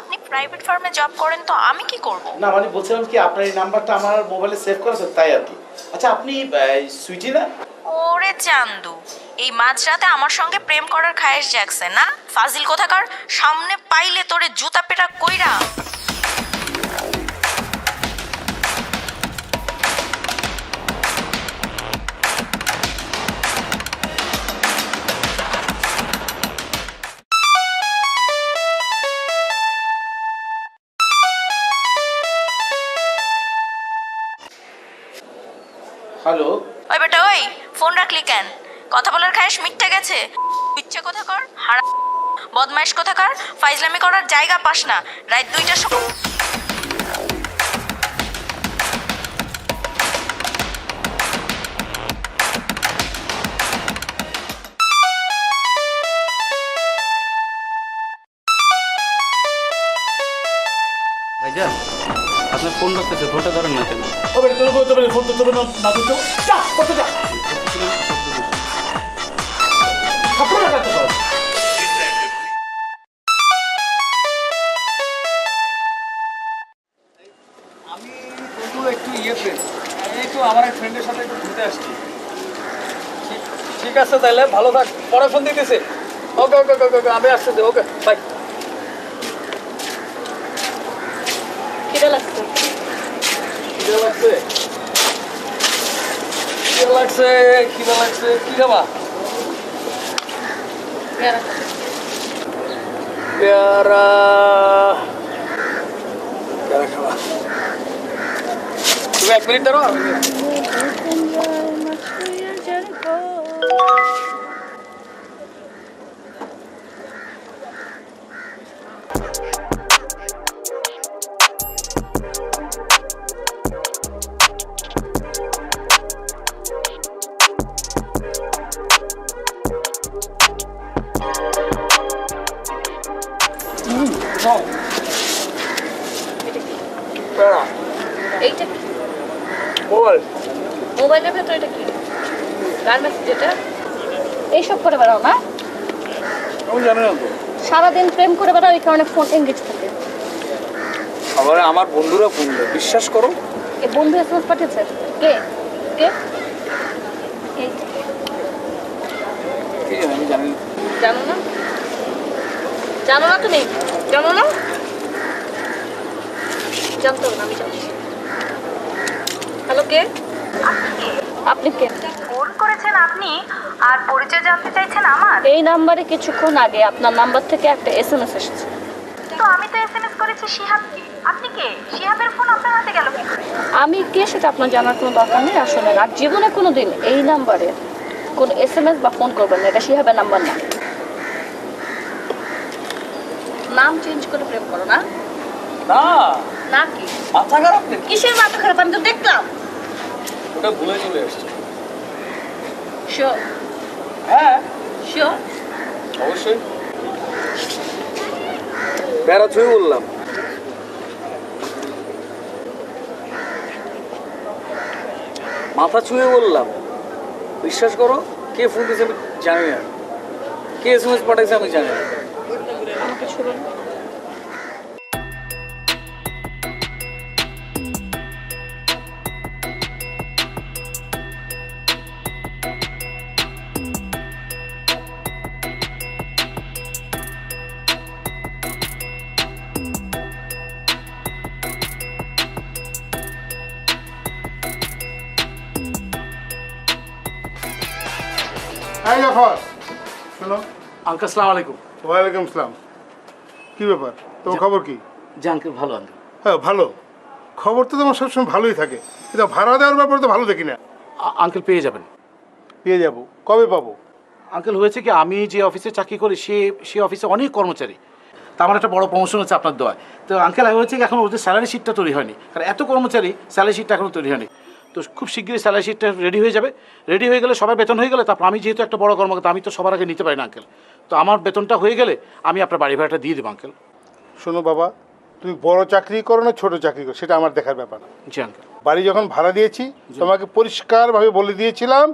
আপনি প্রাইভেট ফার্মে জব করেন তো আমি কি করব? না মানে বলছিলাম কি আপনার এই নাম্বারটা আমার মোবাইলে সেভ করা আছে তাই আর কি। আচ্ছা আপনি সুইটি না? ওরে চান্দু এই মাঝরাতে আমার সঙ্গে প্রেম করার খায়েশ জাগছে না? ফাজিল কোথাকার সামনে পাইলে তোরে জুতা পেটা কইরা। হ্যালো। ওই বেটা, ওই, ফোন রাখলি কেন? কথা বলার খায়েশ মিথ্যে গেছে। ইচ্ছে কোথাকার হারা বদমাইশ কোথাকার ফাইজলামি করার জায়গা পাস না। রাত দুইটার সময় আপনার ফোন রাখতেছে ফোনটা ধরেন না কেন? ও তোর বলতে পারি ফোন তো তোর না না তো যা করতে যা। থাপ্পড় লাগাতে আমি বন্ধু একটু ইয়েতে আমি একটু আমার এক ফ্রেন্ডের সাথে একটু ঘুরতে আসছি। ঠিক- ঠিক আছে তাহলে ভালো থাক। পরে ফোন দিতেছে। ওকে ওকে ওকে ওকে আমি আসতেছি ওকে বাই খিদে লাগছে। খিদে লাগছে? খিদে লাগছে খিদে লাগছে। কি খাবা? পেয়ারা। পেয়ারা। খাবা। তুমি এক মিনিট দাঁড়াও এইটা কি? মোবাইল মোবাইলের ভেতরে এটা কি? গার্মেন্টস যেটা? এইসব করে বেড়াও না না সারাদিন প্রেম করে বেড়াও এই কারণে ফোন এঙ্গেজ থাকে। আবার আমার বন্ধুরা ফোন দেয় বিশ্বাস করো। এ বন্ধু এসএমএস পাঠিয়েছে? কে? কে। জানো না। জানো না? তুমি জানো না জানতো না আমি জানি হ্যালো কে? আপনি কে? ফোন করেছেন আপনি আর পরিচয় জানতে চাইছেন আমার? এই নাম্বারে কিছুক্ষণ আগে আপনার নাম্বার থেকে একটা এসএমএস এসেছে। তো আমি তো এসএমএস করেছি শিহাবকে। আপনি কে? শিহাবের ফোন আপনার হাতে গেল কি করে? আমি কে সেটা আপনার জানার কোনো দরকার নেই আসলে আর জীবনে কোনো দিন এই নাম্বারে কোনো এস এম এস বা ফোন করবেন না। এটা শিহাবের নাম্বার না। নাম চেঞ্জ করে প্রেম করো না। না। না কি? মাথা খারাপ নেই কিসের মাথা খারাপ? আমি তো দেখলাম। ওটা ভুলে চলে আসছে শিওর হ্যাঁ। শিওর অবশ্যই। প্যারা ছুঁয়ে বললাম। মাথা ছুঁয়ে বললাম। বিশ্বাস করো কে ফোন দিয়েছে আমি জানি না। কে এস এম এস পাঠাইছে আমি জানি না। ছুড়ুন হ্যাঁ জাফর শোনো সালাম আলাইকুম ওয়ালাইকুম আসসালাম কী ব্যাপার? তোমার খবর কি? জি আঙ্কেল ভালো আঙ্কেল। হ্যাঁ ভালো। খবর তো তোমার সবসময় ভালোই থাকে। কিন্তু ভাড়া দেওয়ার ব্যাপারে তো ভালো দেখি না। আঙ্কেল পেয়ে যাবেন। পেয়ে যাব। কবে পাবো? আঙ্কেল হয়েছে কি আমি যে অফিসে চাকরি করি সে সে অফিসে অনেক কর্মচারী। তা আমার একটা বড় প্রমোশন হচ্ছে আপনার দেওয়ায়। তো আঙ্কেল হয়েছে কি এখন ওদের স্যালারি শিটটা তৈরি হয়নি। কারণ এত কর্মচারী স্যালারি শিটটা এখনও তৈরি হয়নি। তো খুব শীঘ্রই স্যালারি শিটটা রেডি হয়ে যাবে। রেডি হয়ে গেলে সবার বেতন হয়ে গেলে তারপর আমি যেহেতু একটা বড় কর্মকর্তা আমি তো সবার আগে নিতে পারি না আঙ্কেল। তো আমার বেতনটা হয়ে গেলে আমি আপনার বাড়ি ভাড়াটা দিয়ে দেবো আঙ্কেল শোনো বাবা তুমি বড় চাকরি করো না ছোট চাকরি করো সেটা আমার দেখার ব্যাপার না। জি আঙ্কেল বাড়ি যখন ভাড়া দিয়েছি তোমাকে পরিষ্কারভাবে বলে দিয়েছিলাম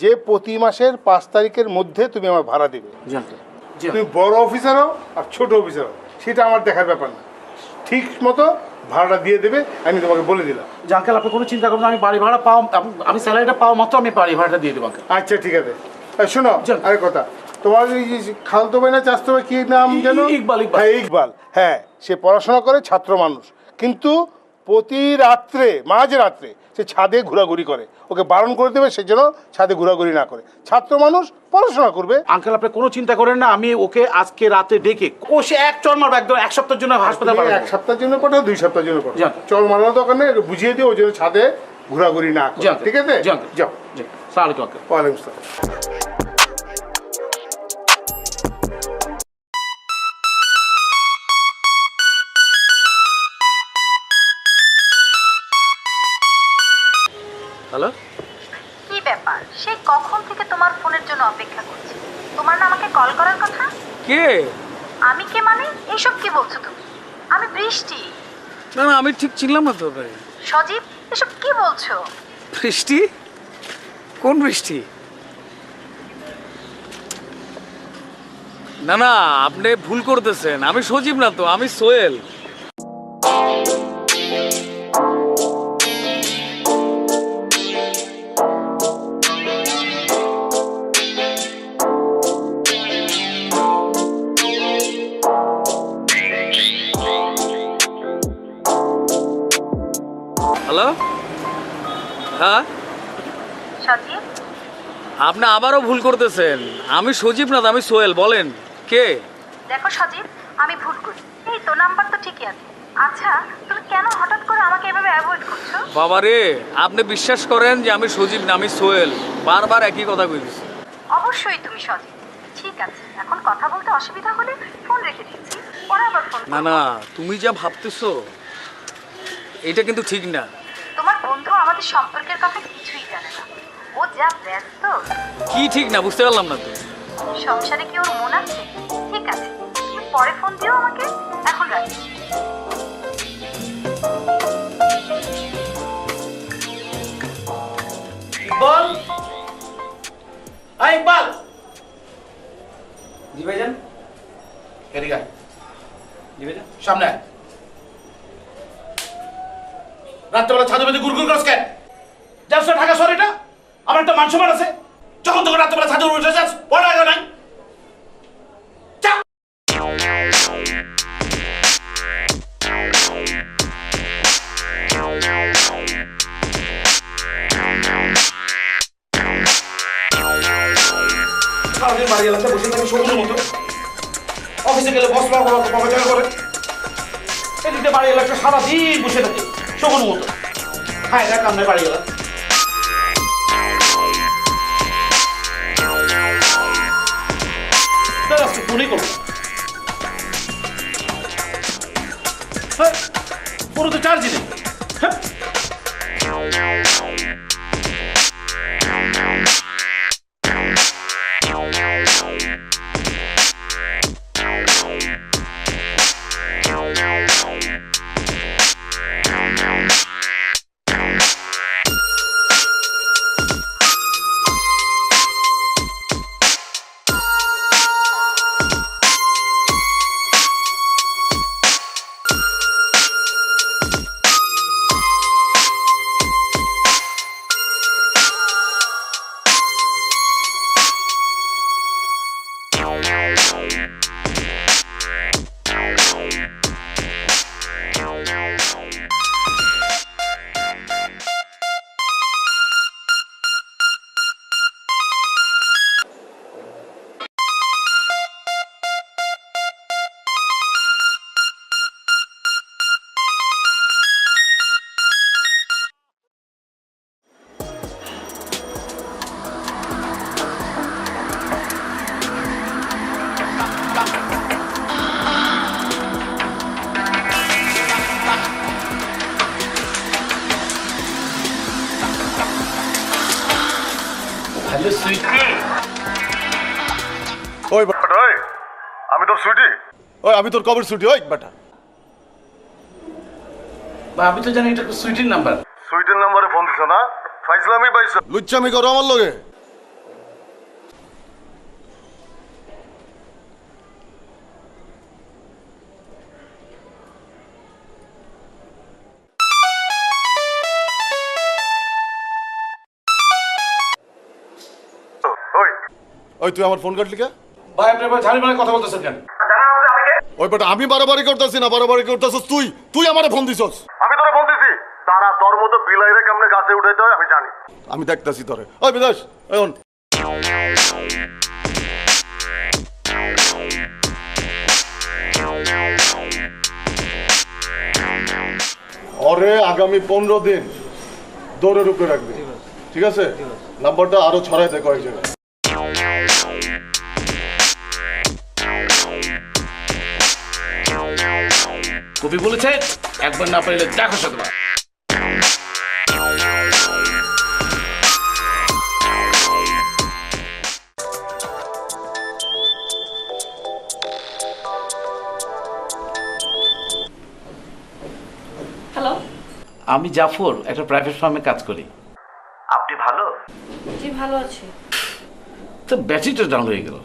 যে প্রতি মাসের পাঁচ তারিখের মধ্যে তুমি আমার ভাড়া দিবে। জি আঙ্কেল তুমি বড় অফিসার হও আর ছোট অফিসার হও সেটা আমার দেখার ব্যাপার না। ঠিক মতো ভাড়াটা দিয়ে দেবে আমি তোমাকে বলে দিলাম। যে আঙ্কেল আপনি কোনো চিন্তা করবেন না, আমি বাড়ি ভাড়া পাও আমি স্যালারিটা পাওয়া মাত্র আমি বাড়ি ভাড়াটা দিয়ে দেবো আচ্ছা ঠিক আছে। আর শোনো। আরেক কথা তোমার খালতো ভাই না চাস্তো ভাই কি নাম যেন? ইকবাল, ইকবাল। হ্যাঁ ইকবাল। হ্যাঁ সে পড়াশোনা করে ছাত্র মানুষ। কিন্তু প্রতি রাত্রে মাঝ রাত্রে সে ছাদে ঘোরাঘুরি করে। ওকে বারণ করে দেবে সে যেন ছাদে ঘোরাঘুরি না করে। ছাত্র মানুষ পড়াশোনা করবে। আঙ্কেল আপনি কোনো চিন্তা করেন না আমি ওকে আজকে রাতে ডেকে ও সে এক চর মারবো একদম এক সপ্তাহের জন্য হাসপাতাল এক সপ্তাহের জন্য পাঠাও দুই সপ্তাহের জন্য পাঠাও। যান। চল মারানো দোকানে বুঝিয়ে দিও ওই জন্য ছাদে ঘোরাঘুরি না করে। ঠিক আছে? যাও। জি সালাম আলাইকুম আঙ্কেল। ওয়ালাইকুম আসসালাম। আমি কে মানে? এসব কি বলছো তুমি? আমি বৃষ্টি। না না আমি ঠিক চিনলাম না তো ভাই সজীব এসব কি বলছো? বৃষ্টি? কোন বৃষ্টি? না না আপনি ভুল করতেছেন। আমি সজীব না তো আমি সোহেল। আপনি আবারও ভুল করতেছেন। আমি সজীব না আমি সোহেল বলেন কে? দেখো সজীব আমি ভুল করি। এই তো নাম্বার তো ঠিকই আছে। আচ্ছা তুমি কেন হঠাৎ করে আমাকে এভাবে অ্যাভয়েড করছ? বাবা রে আপনি বিশ্বাস করেন যে আমি সজীব না আমি সোহেল। বারবার একই কথা কইতেছি। অবশ্যই তুমি সজীব। ঠিক আছে এখন কথা বলতে অসুবিধা হলে ফোন রেখে দিচ্ছি। পরে আবার ফোন না না তুমি যা ভাবতেছো এটা কিন্তু ঠিক না। তোমার বন্ধু আমাদের সম্পর্কের কথা কিছুই জানে না। ও যা ব্যস্ত। কি ঠিক না বুঝতে পারলাম না তো। সংসারে কি ওর মন আছে? ঠিক আছে তুমি পরে ফোন দিও আমাকে এখন রাখি ইকবাল? আই ইকবাল! জি ভাইজান? এদিকে আয়, জি ভাইজান? সামনে আয়। রাত্রেবেলা ছাদে বেঁধে গুড়গুড় করছ কেন? যাস না ঢাকা শহর এটা? আমার একটা মান সম্মান আছে। যখন তখন রাত্রেবেলা ছাদে উঠে যাস পড়া আগে নাই। সারাদিন বাড়ি এলাকায় বসে থাকে সবুজের মতো। অফিসে গেলে বস বকাচকা করে। এদিকে বাড়ি এলাকা সারাদিন বসে থাকে শকুন মতো। খায় না কামনে বাড়ি এলাকা ফোনই করব হ্যাঁ পুরো তো চার্জই নেই। হ্যাঁ। তোর সুইটি ওই আমি তোর কবর সুইটি ওই বেটা। আমি তো জানি এটা সুইটির নাম্বার। সুইটির নাম্বারে ফোন দিছ না? ফাইজলামি পাইছ? লুচ্চামি করো আমার লগে। ওই। তুই আমার ফোন কাটলি কে? ভাই আপনি ঝাড়ি মারে কথা বলতেছেন কেন? ওই বেটা আমি বাড়াবাড়ি করতেছি না বাড়াবাড়ি করতেছিস তুই। তুই আমারে ফোন দিছস। আমি তোরা ফোন দিছি। তারা তোর মতো বিলাইরে কেমনে গাছে উঠাইতে হয় আমি জানি। আমি দেখতাছি তোরে। ওই বিদেশ এখন ওরে আগামী পনেরো দিন দৌড়ের উপরে রাখবি। ঠিক আছে? নাম্বারটা আরও ছড়াই দে কয়েক জায়গায়। কবি বলেছে একবার না পারলে দেখো শতবার হ্যালো আমি জাফর একটা প্রাইভেট ফার্মে কাজ করি। আপনি ভালো? জি ভালো আছি। তো ব্যাটারিটা ডাউন হয়ে গেল।